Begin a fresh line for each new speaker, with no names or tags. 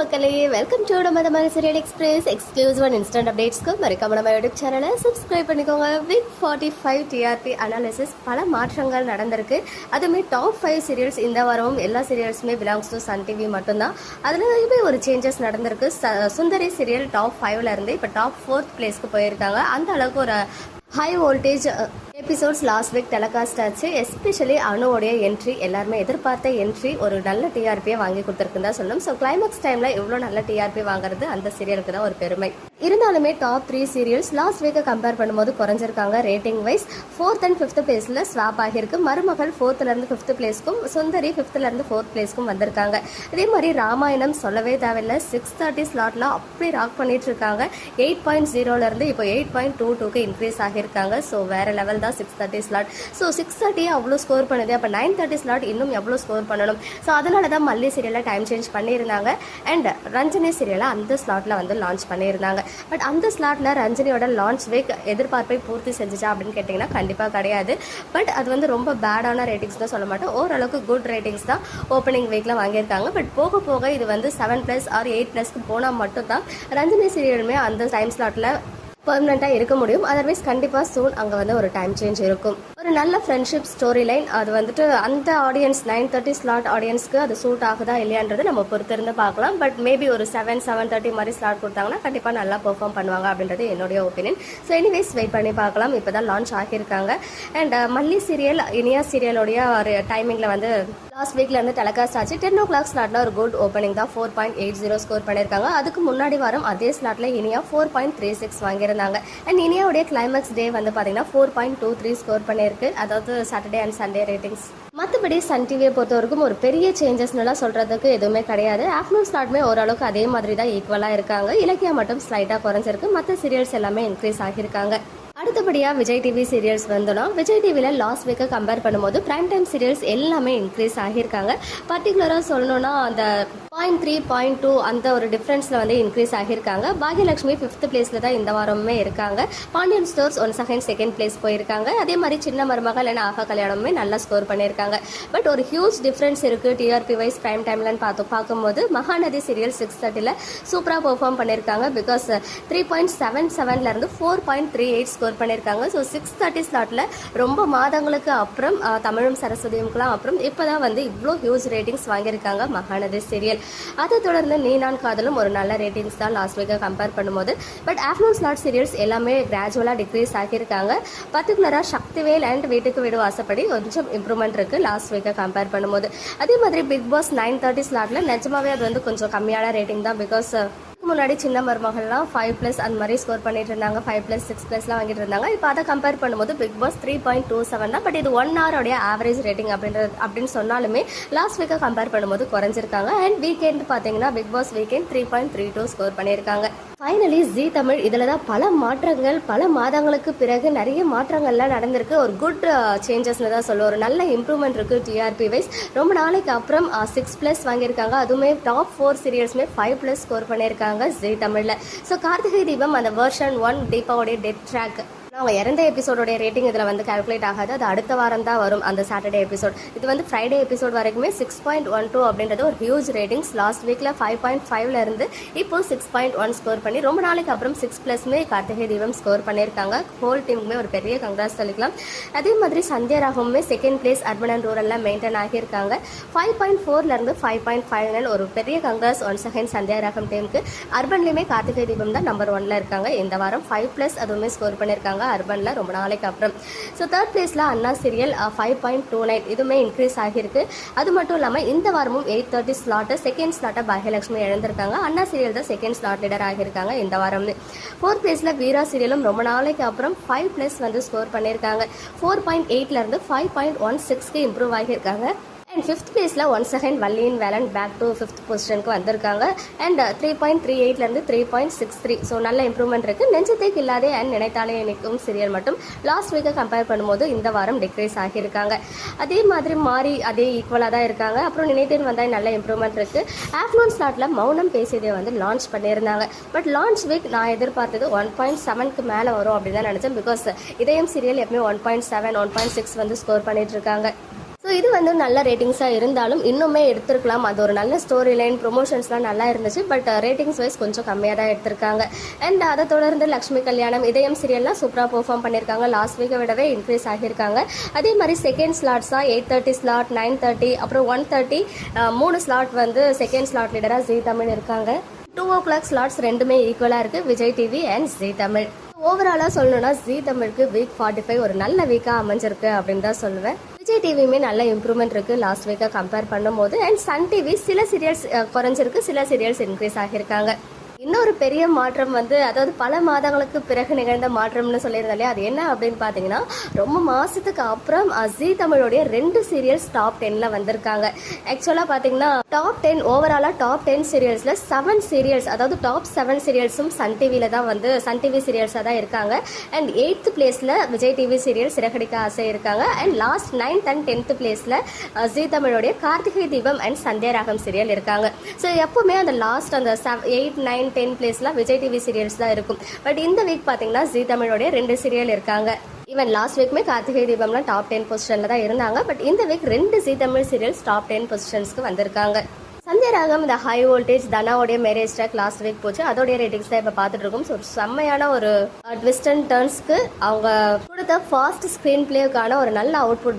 மக்களே welcome to நம்ம மாதிரி serial express exclusive and instant அப்டேட்ஸ்க்கு மறக்காம நம்ம யூடியூப் சேனலை சப்ஸ்கிரைப் பண்ணிக்கோங்க. With forty five TRP analysis பல மாற்றங்கள் நடந்திருக்கு. அதுவுமே டாப் ஃபைவ் சீரியல்ஸ் இந்த வாரமும் எல்லா சீரியல்ஸுமே பிலாங்ஸ் டு சன் டிவி மட்டும்தான். அதுலேயுமே ஒரு சேஞ்சஸ் நடந்திருக்கு. ச- சுந்தரி சீரியல் டாப் ஃபைவ்ல இருந்து இப்போ டாப் ஃபோர்த் பிளேஸ்க்கு போயிருக்காங்க. அந்த அளவுக்கு ஒரு high voltage episodes last week telecast ஆச்சு. எஸ்பெஷலி அனுவோடைய என்ட்ரி எல்லாருமே எதிர்பார்த்த என்ட்ரி ஒரு நல்ல டிஆர்பியை வாங்கி கொடுத்துருக்குன்னு தான் சொல்லும் ஸோ கிளைமேக்ஸ் டைமில் இவ்வளோ நல்ல டிஆர்பி வாங்குறது அந்த சீரியலுக்கு தான் ஒரு பெருமை. இருந்தாலுமே டாப் த்ரீ சீரியல்ஸ் லாஸ்ட் வீக்கை கம்பேர் பண்ணும்போது குறைஞ்சிருக்காங்க rating wise fourth and fifth பிளேஸில் ஸ்வாப் ஆகியிருக்கு. மருமகள் ஃபோர்த்துலேருந்து ஃபிஃப்த் பிளேஸ்க்கும் சுந்தரி ஃபிஃப்த்துலேருந்து ஃபோர்த் பிளேஸ்க்கும் வந்திருக்காங்க. அதே மாதிரி ராமாயணம் சொல்லவே தேவையில்லை. சிக்ஸ் தேர்ட்டி ஸ்லாட்டில் அப்படி ராக் பண்ணிட்டு இருக்காங்க. எயிட் பாயிண்ட் ஜீரோலேருந்து இப்போ எயிட் பாயிண்ட் டூ டூக்கு இன்க்ரீஸ் ஆகியிருக்காங்க. ஸோ வேற லெவல் தான் six thirty slot so six தேர்ட்டியே அவ்வளோ ஸ்கோர் பண்ணுது. அப்போ நைன் தேர்ட்டி ஸ்லாட் இன்னும் எவ்வளோ ஸ்கோர் பண்ணணும்? ஸோ அதனால தான் மல்லி சீரியலில் டைம் சேஞ்ச் பண்ணியிருந்தாங்க. அண்ட் ரஞ்சனி சீரியலை அந்த ஸ்லாட்டில் வந்து லான்ச் பண்ணியிருந்தாங்க. பட் அந்த ஸ்லாட்டில் ரஞ்சனியோட லான்ச் வீக் எதிர்பார்ப்பை பூர்த்தி செஞ்சுச்சா அப்படின்னு கேட்டிங்கன்னா கண்டிப்பாக கிடையாது. பட் அது வந்து ரொம்ப பேடான ரேட்டிங்ஸ் தான் சொல்ல மாட்டோம். ஓரளவுக்கு குட் ரேட்டிங்ஸ் தான் ஓப்பனிங் வீக்கில் வாங்கியிருக்காங்க. பட் போக போக இது வந்து செவன் ப்ளஸ் ஆர் எயிட் ப்ளஸ்க்கு போனால் மட்டும்தான் ரஞ்சனி சீரியலுமே அந்த டைம் ஸ்லாட்டில் பர்மனெண்ட்டாக இருக்க முடியும். அதர்வைஸ் கண்டிப்பாக சூன் அங்கே வந்து ஒரு டைம் சேஞ்ச் இருக்கும். ஒரு நல்ல ஃப்ரெண்ட்ஷிப் ஸ்டோரி லைன் அது வந்துட்டு அந்த ஆடியன்ஸ் நைன் தேர்ட்டி ஸ்லாட் ஆடியன்ஸ்க்கு அது சூட் ஆகுதா இல்லையான்றது நம்ம பொறுத்திருந்து பார்க்கலாம். பட் மேபி ஒரு செவன் செவன் தேர்ட்டி மாதிரி ஸ்லாட் கொடுத்தாங்கன்னா கண்டிப்பாக நல்லா பெர்ஃபார்ம் பண்ணுவாங்க அப்படின்றது என்னுடைய ஒப்பீனியன் ஸோ எனிவேஸ் வெயிட் பண்ணி பார்க்கலாம். இப்போ uh, தான் லான்ச் ஆகியிருக்காங்க அண்ட் மல்லி சீரியல் இனியா சீரியலுடைய ஒரு டைமிங்கில் வந்து லாஸ்ட் வீக்ல இருந்து டெலகாஸ்ட் ஆச்சு. டென் ஓ கிளாக் ஸ்லாட்ல ஒரு குட் ஓப்பனிங் தான். Four point eight zero score பண்ணியிருக்காங்க. அதுக்கு முன்னாடி வாரம் அதே ஸ்லாட்ல Iniya four point three six வாங்கியிருந்தாங்க and இனியாவுடைய கிளைமேக்ஸ் டே வந்து பார்த்தீங்கன்னா four point two three score பண்ணியிருக்கு. அதாவது சாட்டர்டே அண்ட் சண்டே ரேட்டிங்ஸ் மற்றபடி சன் டிவியை பொறுத்தவரைக்கும் ஒரு பெரிய சேஞ்சஸ்னுலாம் சொல்கிறதுக்கு எதுவுமே கிடையாது. ஆஃப்டர்நூன் ஸ்லாட்மே ஓரளவுக்கு அதே மாதிரி தான் ஈக்குவலாக இருக்காங்க. இலக்கியா மட்டும் ஸ்லைட்டாக குறைஞ்சிருக்கு. மற்ற சீரியல்ஸ் எல்லாமே இன்க்ரீஸ் ஆகியிருக்காங்க. அடுத்தபடியாக விஜய் டிவி சீரியல்ஸ் வந்தோம்னா விஜய் டிவியில் லாஸ்ட் வீக்கை கம்பேர் பண்ணும்போது பிரைம் டைம் சீரியல்ஸ் எல்லாமே இன்க்ரீஸ் ஆகியிருக்காங்க. பர்டிகுலராக சொல்லணும்னா அந்த பாயிண்ட் த்ரீ பாயிண்ட் டூ அந்த ஒரு டிஃப்ரென்ஸில் வந்து இன்க்ரீஸ் ஆகியிருக்காங்க. பாக்யலட்சுமி ஃபிஃப்த் பிளேஸில் தான் இந்த வாரமுமே இருக்காங்க. Pandian Stores one second second place போயிருக்காங்க. அதே மாதிரி சின்ன மருமகள் இல்லைனா ஆகா கல்யாணமுமே நல்லா ஸ்கோர் பண்ணியிருக்காங்க. பட் ஒரு ஹியூஜ் டிஃப்ரென்ஸ் இருக்குது டிஆர்பி வைஸ் டைம் டைம்லன்னு பார்த்து பார்க்கும்போது மகாநதி சீரியல் சிக்ஸ் தேர்ட்டியில் சூப்பராக பெர்ஃபார்ம் பண்ணியிருக்காங்க. Because three point seven செவன்லேருந்து four point three eight score பண்ணியிருக்காங்க. ஸோ சிக்ஸ் தேர்ட்டி ஸ்லாட்டில் ரொம்ப மாதங்களுக்கு அப்புறம் தமிழும் சரஸ்வதியும்க்குலாம் அப்புறம் இப்போ தான் வந்து இவ்வளோ ஹியூஜ் ரேட்டிங்ஸ் வாங்கியிருக்காங்க மகாநதி சீரியல் அதை தொடர்ந்து நீ நான் காதலும் ஒரு நல்ல ரேட்டிங்ஸ் தான் லாஸ்ட் வீக்கை கம்பேர் பண்ணும்போது. பட் ஆஃப்டர்நூன் ஸ்லாட் சீரியல்ஸ் எல்லாமே கிராஜுவலாக டிக்ரீஸ் ஆகியிருக்காங்க. பர்டிகுலராக சக்திவேல் அண்ட் வீட்டுக்கு வீடு வாசப்படி கொஞ்சம் இம்ப்ரூவ்மெண்ட் இருக்குது லாஸ்ட் வீக்கை கம்பேர் பண்ணும்போது. அதே மாதிரி பிக் பாஸ் நைன் தேர்ட்டி ஸ்லாட்டில் நிஜமாவே அது வந்து கொஞ்சம் கம்மியான ரேட்டிங் தான் பிகாஸ் முன்னாடி சின்ன மருமகள்லாம் ஃபைவ் ப்ளஸ் அந்த மாதிரி ஸ்கோர் பண்ணிட்டு இருந்தாங்க. ஃபைவ் ப்ளஸ் சிக்ஸ் ப்ளஸ்லாம் வாங்கிட்டு இருந்தாங்க. இப்போ அதை கம்பேர் பண்ணும்போது Bigg Boss three point two seven தான். பட் இது ஒன் ஹவரோடைய ஆவரேஜ் ரேட்டிங் அப்படின்றது அப்படின்னு சொன்னாலுமே லாஸ்ட் வீக்கை கம்பேர் பண்ணும்போது குறைஞ்சிருக்காங்க. அண்ட் வீக்கெண்ட் பார்த்தீங்கன்னா Bigg Boss weekend three point three two score பண்ணியிருக்காங்க. ஃபைனலி ஜி தமிழ் இதில் தான் பல மாற்றங்கள் பல மாதங்களுக்கு பிறகு நிறைய மாற்றங்கள்லாம் நடந்திருக்கு. ஒரு குட் சேஞ்சஸ்னு uh, தான் சொல்லுவோம் ஒரு நல்ல இம்ப்ரூவ்மெண்ட் இருக்குது டிஆர்பி வைஸ் ரொம்ப நாளைக்கு அப்புறம் uh, சிக்ஸ் ப்ளஸ் வாங்கியிருக்காங்க. அதுவுமே டாப் ஃபோர் சீரியல்ஸுமே ஃபைவ் ப்ளஸ் ஸ்கோர் பண்ணியிருக்காங்க ஜி தமிழில். ஸோ கார்த்திகை தீபம் அந்த வெர்ஷன் ஒன் தீபாவோடைய டெட் ட்ராக் அவங்க இறந்த எபிசோடோடைய ரேட்டிங் இதில் வந்து கால்குலேட் ஆகாது. அது அடுத்த வாரம் தான் வரும் அந்த சாட்டர்டே எபிசோட் இது வந்து ஃப்ரைடே எபிசோட் வரைக்குமே சிக்ஸ் பாயிண்ட் ஒன் டூ அப்படின்றது ஒரு ஹியூஜ் ரேட்டிங்ஸ் லாஸ்ட் வீக்கில் ஃபைவ் பாயிண்ட் ஃபைவ்ல இருந்து இப்போ சிக்ஸ் பாயிண்ட் ஒன் ஸ்கோர் பண்ணி ரொம்ப நாளைக்கு அப்புறம் சிக்ஸ் ப்ளஸ்மே கார்த்திகை தீபம் ஸ்கோர் பண்ணியிருக்காங்க. ஹோல் டீமுக்குமே ஒரு பெரிய கங்க்ராஸ் சொல்லிக்கலாம். அதே மாதிரி சந்தியா ராகவுமே செகண்ட் பிளேஸ் அர்பன் அண்ட் ரூரலில் மெயின்டைன் ஆகியிருக்காங்க. ஃபைவ் பாயிண்ட் ஃபோர்லேருந்து ஃபைவ் பாயிண்ட் ஃபைவ் நைன் ஒரு பெரிய கங்க்ராஸ் ஒன் செகண்ட் சந்தியா ராகம் டீமுக்கு அர்பன்லேயுமே கார்த்திகை தீபம் தான் நம்பர் ஒன்ல இருக்காங்க. இந்த வாரம் ஃபைவ் ப்ளஸ் அதுவுமே ஸ்கோர் பண்ணியிருக்காங்க. அர்பனில் ரொம்ப நாளைக்கு அப்புறம். ஸோ தேர்ட் பிளேஸில் Anna serial five point two nine இதுவுமே இன்க்ரீஸ் ஆகியிருக்கு. அது மட்டும் இல்லாமல் இந்த வாரமும் எயிட் தேர்ட்டி ஸ்லாட்டு செகண்ட் ஸ்லாட்டை பாகியலட்சுமி இழந்திருக்காங்க. அண்ணா சீரியல் தான் செகண்ட் ஸ்லாட் லீடர் ஆகியிருக்காங்க இந்த வாரம் ஃபோர்த் பிளேஸில் வீரா சீரியலும் ரொம்ப நாளைக்கு அப்புறம் ஃபைவ் ப்ளஸ் வந்து ஸ்கோர் பண்ணியிருக்காங்க. ஃபோர் பாயிண்ட் எயிட்லேருந்து ஃபைவ் பாயிண்ட் ஒன் சிக்ஸ்க்கு இம்ப்ரூவ் ஆகியிருக்காங்க. அண்ட் ஃபிஃப்த் பிளேஸில் one second Valliyin Velan back to fifth பொசிஷனுக்கு வந்திருக்காங்க. And three point three எயிட்லேருந்து three point six three so நல்ல இம்ப்ரூவ்மெண்ட் இருக்குது நெஞ்சத்தைக்கு இல்லாதே அண்ட் நினைத்தாலே நினைக்கும் சீரியல் மட்டும். லாஸ்ட் வீக்கை கம்பேர் பண்ணும்போது இந்த வாரம் டிக்ரீஸ் ஆகியிருக்காங்க. அதே மாதிரி மாறி அதே ஈக்குவலாக தான் இருக்காங்க. அப்புறம் நினைத்தேன் வந்தால் நல்ல இம்ப்ரூவ்மெண்ட் இருக்குது ஆஃப்டர்நூன் ஸ்லாட்டில் மௌனம் பேசியதை வந்து லான்ச் பண்ணியிருந்தாங்க. பட் லான்ச் வீக் நான் எதிர்பார்த்தது ஒன் பாயிண்ட் செவனுக்கு மேலே வரும் அப்படின்னு தான் நினச்சேன். பிகாஸ் இதயம் சீரியல் எப்பவுமே one point seven one point six வந்து ஸ்கோர் பண்ணிட்டு இருக்காங்க. ஸோ இது வந்து நல்ல ரேட்டிங்ஸாக இருந்தாலும் இன்னுமே எடுத்திருக்கலாம். அது ஒரு நல்ல ஸ்டோரி லைன் ப்ரொமோஷன்ஸ்லாம் நல்லா இருந்துச்சு. பட் ரேட்டிங்ஸ் வைஸ் கொஞ்சம் கம்மியாக தான் எடுத்திருக்காங்க. அண்ட் அதை தொடர்ந்து லக்ஷ்மி கல்யாணம் இதயம் சீரியல்லாம் சூப்பராக பெர்ஃபார்ம் பண்ணியிருக்காங்க. லாஸ்ட் வீக்கை விடவே இன்க்ரீஸ் ஆகியிருக்காங்க. அதே மாதிரி second ஸ்லாட்ஸாக eight thirty slot nine thirty அப்புறம் ஒன் தேர்ட்டி மூணு ஸ்லாட் வந்து செகண்ட் ஸ்லாட் லீடராக ஜி தமிழ் இருக்காங்க. டூ ஓ கிளாக் ஸ்லாட்ஸ் ரெண்டுமே ஈக்குவலாக இருக்குது Vijay TV and Zee Tamil. ஓவராலாக சொல்லணும்னா ஜி தமிழுக்கு வீக் ஃபார்ட்டி ஃபைவ் ஒரு நல்ல வீக்காக அமைஞ்சிருக்கு அப்படின்னு தான் சொல்லுவேன். விஜய் டிவியுமே நல்ல இம்ப்ரூவ்மெண்ட் இருக்குது லாஸ்ட் வீக்காக கம்பேர் பண்ணும்போது அண்ட் சன் டிவி சில சீரியல்ஸ் குறைஞ்சிருக்கு. சில சீரியல்ஸ் இன்க்ரீஸ் ஆகியிருக்காங்க. இன்னொரு பெரிய மாற்றம் வந்து அதாவது பல மாதங்களுக்கு பிறகு நிகழ்ந்த மாற்றம்னு சொல்லியிருந்தாலே அது என்ன அப்படின்னு பார்த்தீங்கன்னா ரொம்ப மாதத்துக்கு அப்புறம் ஜி தமிழோடைய ரெண்டு சீரியல்ஸ் டாப் டென்னில் வந்திருக்காங்க. ஆக்சுவலாக பார்த்தீங்கன்னா டாப் டென் ஓவராலாக டாப் டென் சீரியல்ஸில் செவன் சீரியல்ஸ் அதாவது டாப் செவன் சீரியல்ஸும் சன் டிவியில் தான் வந்து சன் டிவி சீரியல்ஸாக தான் இருக்காங்க. அண்ட் எயித்து பிளேஸில் விஜய் டிவி சீரியல் சிறகடிக்க ஆசை இருக்காங்க. And last ninth and tenth பிளேஸில் ஜி தமிழோடைய கார்த்திகை தீபம் அண்ட் சந்தியாராகம் சீரியல் இருக்காங்க. ஸோ எப்பவுமே அந்த லாஸ்ட் அந்த எயிட் நைன் டென் பிளேஸ்லாம் விஜய் டிவி சீரியல்ஸ் தான் இருக்கும். பட் இந்த வீக் பார்த்தீங்கன்னா ஜி தமிழோடைய ரெண்டு சீரியல் இருக்காங்க. ஈவன் லாஸ்ட் வீக்குமே கார்த்திகை தீபம்லாம் டாப் டென் பொசிஷனில் தான் இருந்தாங்க. பட் இந்த வீக் ரெண்டு Zee Tamil serials top ten பொசிஷன்ஸ்க்கு வந்திருக்காங்க. சந்தியா ராகம் இந்த ஹை வோல்டேஜ் தனாவுடைய மேரேஜ் ட்ராக் லாஸ்ட் வீக் போச்சு. அதோடைய ரேட்டிங்ஸ் தான் இப்போ பார்த்துட்டு இருக்கோம் ஸோ செம்மையான ஒரு ட்விஸ்ட் அண்ட் டர்ன்ஸ்க்கு அவங்க கொடுத்த ஃபாஸ்ட் ஸ்க்ரீன் பிளேவுக்கான ஒரு நல்ல அவுட்புட் தான்